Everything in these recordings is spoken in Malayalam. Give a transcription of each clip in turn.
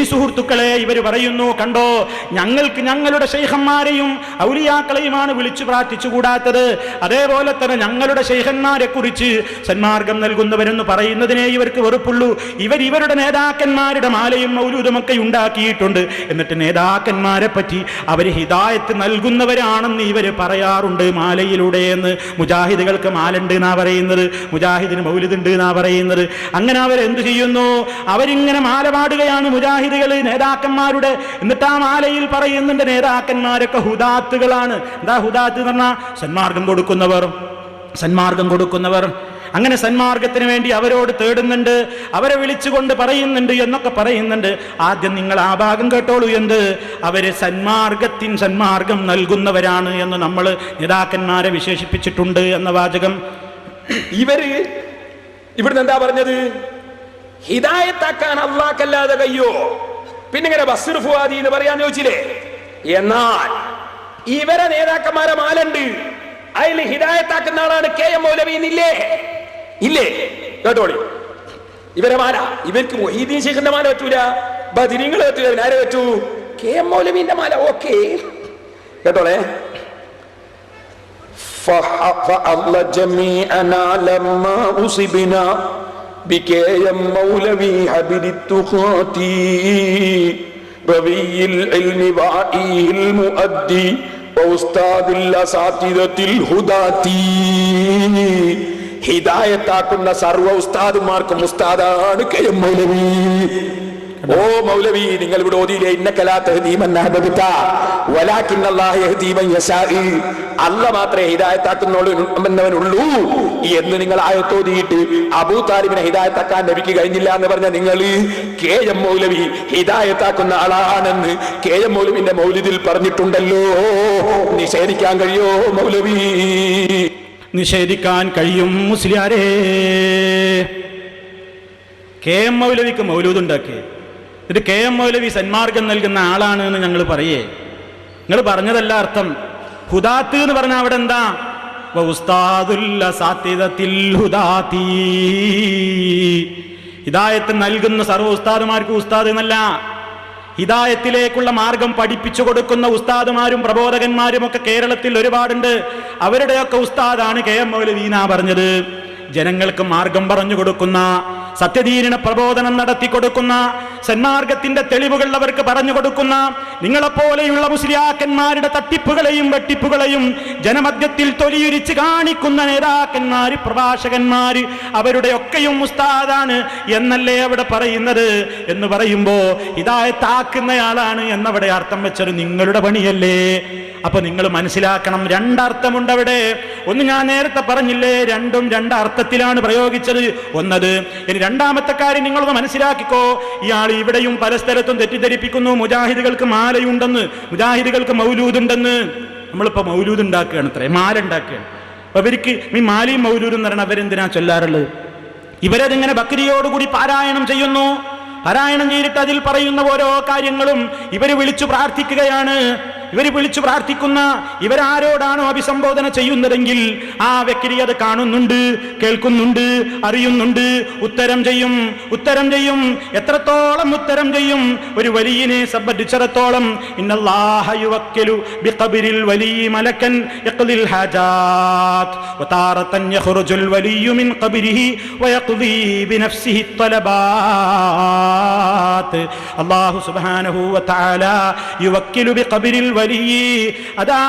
ഇനി സുഹൃത്തുക്കളെ ഇവർ പറയുന്നു കണ്ടോ ഞങ്ങൾക്ക് ഞങ്ങളുടെ ശൈഖന്മാരെയും ഔലിയാക്കളെയുമാണ് വിളിച്ചു പ്രാർത്ഥിച്ചുകൂടാത്തത്. അതേപോലെ തന്നെ ഞങ്ങളുടെ ശൈഖന്മാരെ കുറിച്ച് സന്മാർഗം നൽകുന്നവരെന്ന് പറയുന്നതിനെ ഇവർക്ക് വെറുപ്പുള്ളൂ. ഇവർ ഇവരുടെ നേതാക്കന്മാരുടെ മാലയും മൗലൂദുമൊക്കെ ഉണ്ടാക്കിയിട്ടുണ്ട്. എന്നിട്ട് നേതാക്കന്മാരെ പറ്റി അവർ ഹിദായത്ത് നൽകുന്നവരാണെന്ന് ഇവർ പറയാറുണ്ട് മാലയിലൂടെ എന്ന്. മുജാഹിദുകൾക്ക് മാലുണ്ട് എന്നാ പറയുന്നത്. മുജാഹിദിന് മൗലിദുണ്ട് എന്നാ പറയുന്നത്. അങ്ങനെ അവരെന്ത് ചെയ്യുന്നു? അവരിങ്ങനെ മാല പാടുകയാണ് മുജാഹിദുകൾ നേതാക്കന്മാരുടെ എന്നിട്ട് ആ മാലയിൽ പറയുന്നുണ്ട് നേതാക്കന്മാരൊക്കെ ഹുദാത്തുകളാണ്. എന്താ ഹുദാത്ത് എന്ന് പറഞ്ഞാൽ സന്മാർഗം കൊടുക്കുന്നവർ. സന്മാർഗം കൊടുക്കുന്നവർ. അങ്ങനെ സന്മാർഗത്തിന് വേണ്ടി അവരോട് തേടുന്നുണ്ട് അവരെ വിളിച്ചുകൊണ്ട് പറയുന്നുണ്ട് എന്നൊക്കെ പറയുന്നുണ്ട്. ആദ്യം നിങ്ങൾ ആ ഭാഗം കേട്ടോളൂ എന്ത്? അവർ സന്മാർഗത്തിൻ സന്മാർഗം നൽകുന്നവരാണ് എന്ന് നമ്മൾ നേതാക്കന്മാരെ വിശേഷിപ്പിച്ചിട്ടുണ്ട് എന്ന വാചകം. ഇവർ ഇവിടുന്ന് എന്താ പറഞ്ഞത്? ഹിദായത്താക്കാൻ അള്ളാഹ്ക്കല്ലാതെ കയ്യോ പിന്നെ ഇങ്ങനെ ബസ്സിർ ഫുവാദി എന്ന് പറയാൻ ചോദിച്ചില്ലേ എന്നാൽ ഇവരെ നേതാക്കന്മാരെ മാലുണ്ട് അതിൽ ഹിദായത്താക്കുന്ന ആളാണ് കെ എം മൗലവി എന്നില്ലേ ഇല്ലേ കേട്ടോളി ഇവരെ മാല ഇവർക്ക് മൊഹീദ്ദീൻ ശേഖറിന്റെ മാല പറ്റൂല ബദിരിങ്ങൾ പറ്റൂല പിന്നെ ആരെ പറ്റൂ കെ എം മൗലവിന്റെ മാല ഓക്കെ കേട്ടോളേ فأضل جميعنا لما أصبنا بك يا مولوي حبيب التقاتي ربي العلم وعيه المؤدي وأستاذ الأساتذة الهداتي ഹിദായത്താക്കുന്ന സർവ ഉസ്താദുമാർക്കും ഉസ്താദാണ് കെ എം മൗലവി ഓ മൗലവി നിങ്ങൾ ഇവിടെ ഓതിയില്ലേ? അല്ല മാത്രമേ ഹിദായത്താക്കുന്നവനുള്ളൂ എന്ന് നിങ്ങൾ ആയത്തോതിയിട്ട് അബൂ താലിബിനെ ഹിദായത്താക്കാൻ ലഭിക്കുക കഴിഞ്ഞില്ല എന്ന് പറഞ്ഞ നിങ്ങൾ കെ എം മൗലവി ഹിദായത്താക്കുന്ന ആളാണെന്ന് കെ എം മൗലവിന്റെ മൗലിദിൽ പറഞ്ഞിട്ടുണ്ടല്ലോ. നിഷേധിക്കാൻ കഴിയോ മൗലവി? നിഷേധിക്കാൻ കഴിയും മുസ്ലിയാരേ. കെ എം മൗലവിക്ക് മൗലൂദുണ്ടാക്കി ഇത് കെ എം മൗലവി സന്മാർഗം നൽകുന്ന ആളാണ് എന്ന് ഞങ്ങൾ പറയേ. നിങ്ങൾ പറഞ്ഞതല്ല അർത്ഥം. ഹുദാത്ത് എന്ന് പറഞ്ഞ അവിടെ എന്താ? ഹിദായത്ത് നൽകുന്ന സർവ ഉസ്താദുമാർക്ക് ഉസ്താദ് എന്നല്ല. ഹിദായത്തിലേക്കുള്ള മാർഗം പഠിപ്പിച്ചു കൊടുക്കുന്ന ഉസ്താദുമാരും പ്രബോധകന്മാരും ഒക്കെ കേരളത്തിൽ ഒരുപാടുണ്ട്. അവരുടെയൊക്കെ ഉസ്താദാണ് കെ എം മൗലവീന പറഞ്ഞത്. ജനങ്ങൾക്ക് മാർഗം പറഞ്ഞു കൊടുക്കുന്ന സത്യദീനിന പ്രബോധനം നടത്തി കൊടുക്കുന്ന സന്മാർഗത്തിന്റെ തെളിവുകൾ അവർക്ക് പറഞ്ഞു കൊടുക്കുന്ന നിങ്ങളെപ്പോലെയുള്ള മുസ്ലിയാക്കന്മാരുടെ തട്ടിപ്പുകളെയും വെട്ടിപ്പുകളെയും ജനമധ്യത്തിൽ തൊലിയുരിച്ച് കാണിക്കുന്ന നേതാക്കന്മാര് പ്രഭാഷകന്മാര് അവരുടെ ഒക്കെയും മുസ്താദാണ് എന്നല്ലേ അവിടെ പറയുന്നത് എന്ന് പറയുമ്പോ ഇതായ താക്കുന്നയാളാണ് എന്നവിടെ അർത്ഥം വെച്ചത് നിങ്ങളുടെ പണിയല്ലേ? അപ്പൊ നിങ്ങൾ മനസ്സിലാക്കണം രണ്ടർത്ഥമുണ്ട് അവിടെ ഒന്ന് ഞാൻ നേരത്തെ പറഞ്ഞില്ലേ രണ്ടും രണ്ടർത്ഥത്തിലാണ് പ്രയോഗിച്ചത്. ഒന്നത് ഇനി രണ്ടാമത്തെ കാര്യം നിങ്ങളൊന്ന് മനസ്സിലാക്കിക്കോ. ഇയാൾ ഇവിടെയും പല സ്ഥലത്തും തെറ്റിദ്ധരിപ്പിക്കുന്നു. മുജാഹിദുകൾക്ക് മാലയുണ്ടെന്ന് മുജാഹിദുകൾക്ക് മൗലൂദുണ്ടെന്ന്. നമ്മളിപ്പോ മൗലൂദ് ഉണ്ടാക്കുകയാണ് അത്രേ മാല ഉണ്ടാക്കുകയാണ് അപ്പൊ ഇവർക്ക് ഈ മാലയും മൗലൂദും എന്ന് പറഞ്ഞാൽ അവരെന്തിനാ ചൊല്ലാറുള്ളത്? ഇവരതിങ്ങനെ ബക്രിയോടുകൂടി പാരായണം ചെയ്യുന്നു. പാരായണം ചെയ്തിട്ട് അതിൽ പറയുന്ന ഓരോ കാര്യങ്ങളും ഇവർ വിളിച്ചു പ്രാർത്ഥിക്കുകയാണ്. ഇവർ വിളിച്ചു പ്രാർത്ഥിക്കുന്ന ഇവരാരോടാണോ അഭിസംബോധന ചെയ്യുന്നതെങ്കിൽ ആ വ്യക്തി അത് കാണുന്നുണ്ട് കേൾക്കുന്നുണ്ട് അറിയുന്നുണ്ട്. ഉത്തരം ചെയ്യും ഉത്തരം ചെയ്യും. എത്രത്തോളം ഉത്തരം ചെയ്യും? ഒരു വലിയനെ സംബന്ധിച്ചിടത്തോളം ഇന്നല്ലാഹ യുവക്കിലു ബിഖബരിൽ വലിയ വലിയ. അതാ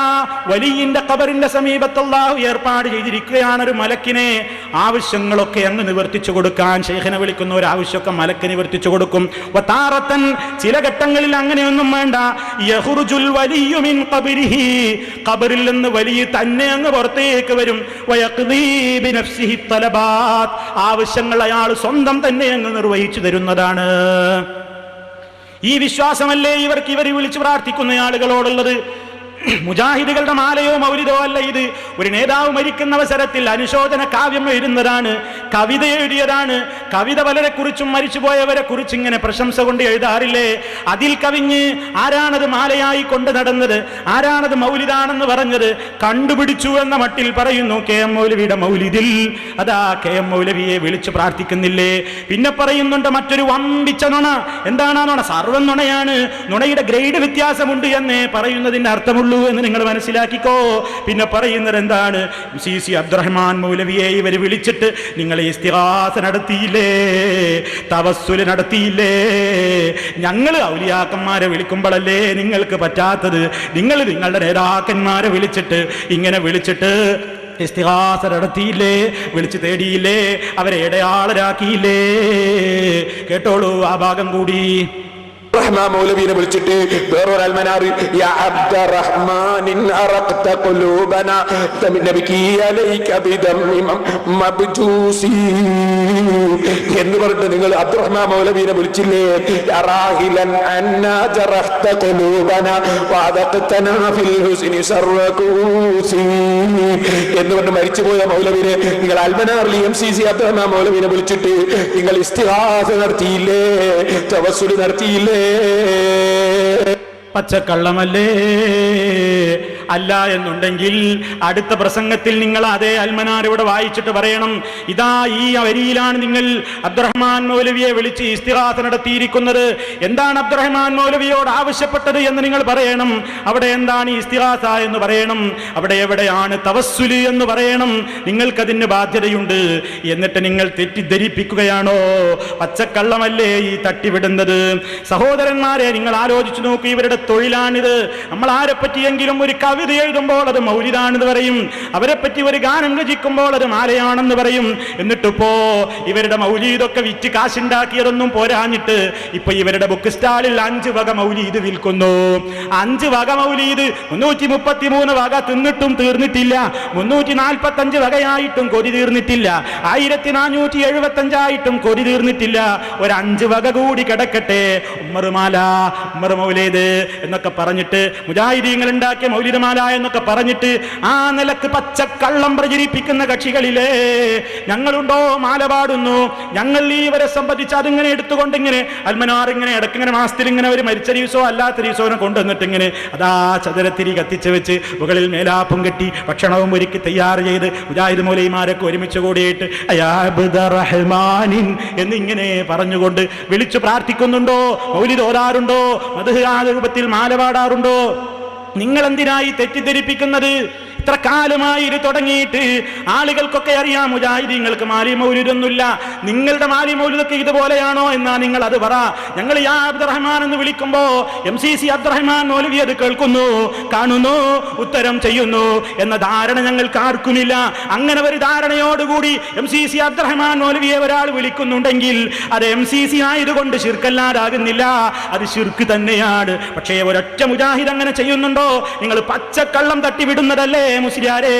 വലിയന്റെ കബറിന്റെ സമീപത്ത് അള്ളാഹു ഏർപ്പാട് ചെയ്തിരിക്കുകയാണ് ഒരു മലക്കിനെ. ആവശ്യങ്ങളൊക്കെ അങ്ങ് നിവർത്തിച്ചു കൊടുക്കാൻ ശേഖന വിളിക്കുന്ന ഒരു ആവശ്യമൊക്കെ മലക്ക് നിവർത്തിച്ചു കൊടുക്കും. താറത്തൻ ചില ഘട്ടങ്ങളിൽ അങ്ങനെയൊന്നും വേണ്ട. യഹുർജുൽ വലിയുമിൻ കബിരിഹി കബറിൽ നിന്ന് വലിയ തന്നെ അങ്ങ് പുറത്തേക്ക് വരും. ആവശ്യങ്ങൾ അയാൾ സ്വന്തം തന്നെ അങ്ങ് നിർവഹിച്ചു തരുന്നതാണ്. ഈ വിശ്വാസമല്ലേ ഇവർക്ക് ഇവർ വിളിച്ചു പ്രാർത്ഥിക്കുന്ന ആളുകളോടുള്ളത്? മുജാഹിദുകളുടെ മാലയോ മൗലിദോ അല്ല ഇത്. ഒരു നേതാവ് മരിക്കുന്ന അവസരത്തിൽ അനുശോചന കാവ്യം എഴുതുന്നതാണ് കവിത എഴുതിയതാണ്. കവിത പലരെ കുറിച്ചും മരിച്ചുപോയവരെ കുറിച്ച് ഇങ്ങനെ പ്രശംസ കൊണ്ട് എഴുതാറില്ലേ? അതിൽ കവിഞ്ഞ് ആരാണത് മാലയായി കൊണ്ട് നടന്നത്? ആരാണത് മൗലിദാണെന്ന് പറഞ്ഞത്? കണ്ടുപിടിച്ചു എന്ന മട്ടിൽ പറയുന്നു കെ എം മൗലവിയുടെ മൗലിദിൽ അതാ കെ എം മൗലവിയെ വിളിച്ചു പ്രാർത്ഥിക്കുന്നില്ലേ? പിന്നെ പറയുന്നുണ്ട് മറ്റൊരു വമ്പിച്ച നുണ. എന്താണ് ആ നുണ? സർവം നുണയാണ്. നുണയുടെ ഗ്രേഡ് വ്യത്യാസമുണ്ട് എന്നേ പറയുന്നതിന്റെ അർത്ഥമുള്ളൂ എന്ന് നിങ്ങൾ മനസ്സിലാക്കിക്കോ. പിന്നെ പറയുന്നത് എന്താണ്? സി സി അബ്ദുറഹ്മാൻ മൗലവിയെ ഇവർ വിളിച്ചിട്ട് നിങ്ങൾ ഇസ്തിഹാസ നടത്തിയില്ലേ? തവസ്സുൽ നടത്തിയില്ലേ? ഞങ്ങൾ ഔലിയാക്കന്മാരെ വിളിക്കുമ്പോഴല്ലേ നിങ്ങൾക്ക് പറ്റാത്തത്? നിങ്ങൾ നിങ്ങളുടെ നേതാക്കന്മാരെ വിളിച്ചിട്ട് ഇങ്ങനെ വിളിച്ചിട്ട് ഇസ്തിഹാസ നടത്തിയില്ലേ? വിളിച്ചു തേടിയില്ലേ? അവരെ ഇടയാളരാക്കിയില്ലേ? കേട്ടോളൂ ആ ഭാഗം കൂടി. റഹ്മാൻ മൗലവീനെ വിളിച്ചിട്ട് യാ അലൈക എന്ന് പറഞ്ഞിട്ട് നിങ്ങൾ അബ്ദുറഹ്മാൻ മൗലവീനെ വിളിച്ചില്ലേ? വഅദഖ്തനാ ഫിൽ ഹുസ്നി എന്ന് പറഞ്ഞ് മരിച്ചുപോയ മൗലവീനെ നിങ്ങൾ അൽമനാറിൽ എം സി സി അബ്ദുറഹ്മാൻ വിളിച്ചിട്ട് നിങ്ങൾ ഇസ്തിഹാസ നടത്തിയില്ലേ? തവസ്സുൽ നടത്തിയില്ലേ? പച്ചക്കള്ളമല്ലേ? അല്ല എന്നുണ്ടെങ്കിൽ അടുത്ത പ്രസംഗത്തിൽ നിങ്ങൾ അതേ അൽമനാരോട് വായിച്ചിട്ട് പറയണം. ഇതാ ഈ വരിയിലാണ് നിങ്ങൾ അബ്ദുറഹ്മാൻ മൗലവിയെ വിളിച്ച് ഇസ്തിഹാസ നടത്തിയിരിക്കുന്നത്. എന്താണ് അബ്ദുറഹ്മാൻ മൗലവിയോട് ആവശ്യപ്പെട്ടത് എന്ന് നിങ്ങൾ പറയണം. അവിടെ എന്താണ് ഇസ്തിഹാസ എന്ന് പറയണം. അവിടെ എവിടെയാണ് തവസ്സുലി എന്ന് പറയണം. നിങ്ങൾക്കതിന് ബാധ്യതയുണ്ട്. എന്നിട്ട് നിങ്ങൾ തെറ്റിദ്ധരിപ്പിക്കുകയാണോ? പച്ചക്കള്ളമല്ലേ ഈ തട്ടിവിടുന്നത്? സഹോദരന്മാരെ നിങ്ങൾ ആലോചിച്ചു നോക്കൂ ഇവരുടെ തൊഴിലാണിത്. നമ്മൾ ആരെ പറ്റിയെങ്കിലും ഒരു കവിത എഴുതുമ്പോൾ അത് മൗലിതാണെന്ന് പറയും. അവരെ പറ്റി ഒരു ഗാനം രചിക്കുമ്പോൾ അത് മാലയാണെന്ന് പറയും. എന്നിട്ടിപ്പോ ഇവരുടെ മൗലീദൊക്കെ വിറ്റ് കാശുണ്ടാക്കിയതൊന്നും പോരാഞ്ഞിട്ട് ഇപ്പൊ ഇവരുടെ ബുക്ക് സ്റ്റാളിൽ അഞ്ച് വക മൗലീദ് വിൽക്കുന്നു. അഞ്ച് വക മൗലീദ് മുന്നൂറ്റി മുപ്പത്തി മൂന്ന് വക തിന്നിട്ടും തീർന്നിട്ടില്ല. മുന്നൂറ്റി നാൽപ്പത്തി അഞ്ച് വകയായിട്ടും കൊതി തീർന്നിട്ടില്ല. ആയിരത്തി നാനൂറ്റി എഴുപത്തി അഞ്ചായിട്ടും കൊതി തീർന്നിട്ടില്ല. ഒരു അഞ്ച് വക കൂടി കിടക്കട്ടെ. ഉമ്മറുമാല ഉമ്മർ മൗലേദ് എന്നൊക്കെ പറഞ്ഞിട്ട് മുജാഹിദീങ്ങൾ ഉണ്ടാക്കിയ മൗലിദമാല എന്നൊക്കെ പറഞ്ഞിട്ട് ആ നിലയ്ക്ക് പച്ചക്കള്ളം പ്രചരിപ്പിക്കുന്ന കക്ഷികളിലെ ഞങ്ങളുണ്ടോ മാല പാടുന്നു ഞങ്ങൾ ഇവരെ സംബന്ധിച്ച് അതിങ്ങനെ എടുത്തുകൊണ്ട് ഇങ്ങനെ അൽമനാർ ഇങ്ങനെ ഇടക്കിങ്ങനെ മാസത്തിൽ ഇങ്ങനെ ഒരു മരിച്ച ദിവസോ അല്ലാത്ത ദിവസവും കൊണ്ടുവന്നിട്ട് ഇങ്ങനെ അതാ ചതുരത്തിരി കത്തിച്ച് വെച്ച് മുകളിൽ മേലാപ്പും കെട്ടി ഭക്ഷണവും ഒരുക്കി തയ്യാർ ചെയ്ത് മുജാഹിദ് മൂലൈമാരൊക്കെ ഒരുമിച്ച് കൂടിയിട്ട് റഹ്മാനിൻ എന്നിങ്ങനെ പറഞ്ഞുകൊണ്ട് വിളിച്ചു പ്രാർത്ഥിക്കുന്നുണ്ടോ? മൗലിദ് തോരാറുണ്ടോ മധുഹാ രൂപത്തിൽ മാല പാടാറുണ്ടോ നിങ്ങൾ എന്തിനായി തെറ്റിദ്ധരിപ്പിക്കുന്നത്? ഇത്ര കാലമായി ഇത് തുടങ്ങിയിട്ട് ആളുകൾക്കൊക്കെ അറിയാം മുജാഹിദീങ്ങൾക്ക് മാലി മൗലിദൊന്നുമില്ല. നിങ്ങളുടെ മാലി മൗലിദൊക്കെ ഇതുപോലെയാണോ എന്നാ നിങ്ങൾ അത് പറ. ഞങ്ങൾ യാ അബ്ദുറഹ്മാൻ എന്ന് വിളിക്കുമ്പോ M C C Abdurahman Maulavi അത് കേൾക്കുന്നു കാണുന്നു ഉത്തരം ചെയ്യുന്നു എന്ന ധാരണ ഞങ്ങൾക്ക് ആർക്കുമില്ല. അങ്ങനെ ഒരു ധാരണയോടുകൂടി എം സി സി അബ്ദുറഹ്മാൻ മൗലവിയെ ഒരാൾ വിളിക്കുന്നുണ്ടെങ്കിൽ അത് എം സി സി ആയതുകൊണ്ട് ശിർക്കല്ലാതാകുന്നില്ല. അത് ശിർക്ക് തന്നെയാണ്. പക്ഷേ ഒരൊറ്റ മുജാഹിദ് അങ്ങനെ ചെയ്യുന്നുണ്ടോ? നിങ്ങൾ പച്ചക്കള്ളം തട്ടിവിടുന്നതല്ലേ? മുസ്ലിയാരെ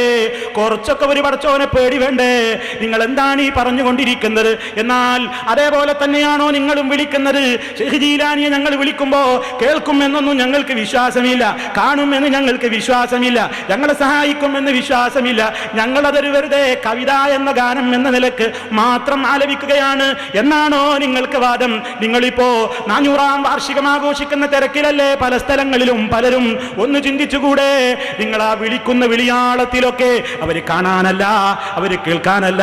കുറച്ചൊക്കെ ഒരു പടച്ചോനെ പേടി വേണ്ടേ നിങ്ങൾ എന്താണ് ഈ പറഞ്ഞുകൊണ്ടിരിക്കുന്നത്? എന്നാൽ അതേപോലെ തന്നെയാണോ നിങ്ങളും വിളിക്കുന്നത്? ഷെഹ്ജീലാനിയെ ജീലാനിയെ ഞങ്ങൾ വിളിക്കുമ്പോ കേൾക്കുമെന്നൊന്നും ഞങ്ങൾക്ക് വിശ്വാസമില്ല കാണുമെന്ന് ഞങ്ങൾക്ക് വിശ്വാസമില്ല ഞങ്ങളെ സഹായിക്കുമെന്ന് വിശ്വാസമില്ല. ഞങ്ങളതൊരു വെറുതെ കവിത എന്ന ഗാനം എന്ന നിലയ്ക്ക് മാത്രം ആലപിക്കുകയാണ്. എന്നാണോ നിങ്ങൾക്ക് വാദം? നിങ്ങളിപ്പോ നാനൂറാം വാർഷികം ആഘോഷിക്കുന്ന തിരക്കിലല്ലേ പല സ്ഥലങ്ങളിലും പലരും ഒന്ന് ചിന്തിച്ചുകൂടെ? നിങ്ങൾ ആ വിളിക്കുന്ന വിളിയാളത്തിലൊക്കെ അവർ കാണാനല്ല അവർ കേൾക്കാനല്ല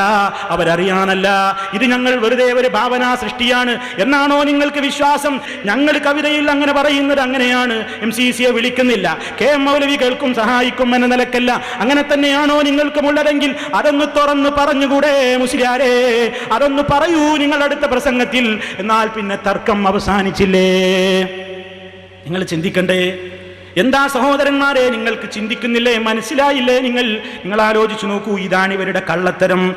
അവരറിയാനല്ല. ഇത് ഞങ്ങൾ വെറുതെ ഒരു ഭാവനാ സൃഷ്ടിയാണ് എന്നാണോ നിങ്ങൾക്ക് വിശ്വാസം? ഞങ്ങൾ കവിതയിൽ അങ്ങനെ പറയുന്നത് അങ്ങനെയാണ്. എം സി സിയെ വിളിക്കുന്നില്ല. കെ എം മൗലവി കേൾക്കും സഹായിക്കും എന്ന നിലക്കല്ല. അങ്ങനെ തന്നെയാണോ നിങ്ങൾക്കും ഉള്ളതെങ്കിൽ അതൊന്ന് തുറന്ന് പറഞ്ഞുകൂടെ മുസ്ലിയാരെ? അതൊന്ന് പറയൂ നിങ്ങൾ അടുത്ത പ്രസംഗത്തിൽ. എന്നാൽ പിന്നെ തർക്കം അവസാനിച്ചില്ലേ? നിങ്ങൾ ചിന്തിക്കണ്ടേ? എന്താ സഹോദരന്മാരെ നിങ്ങൾക്ക് ചിന്തിക്കുന്നില്ലേ? മനസ്സിലായില്ലേ നിങ്ങൾ? നിങ്ങൾ ആലോചിച്ചു നോക്കൂ ഇതാണ് ഇവരുടെ കള്ളത്തരം.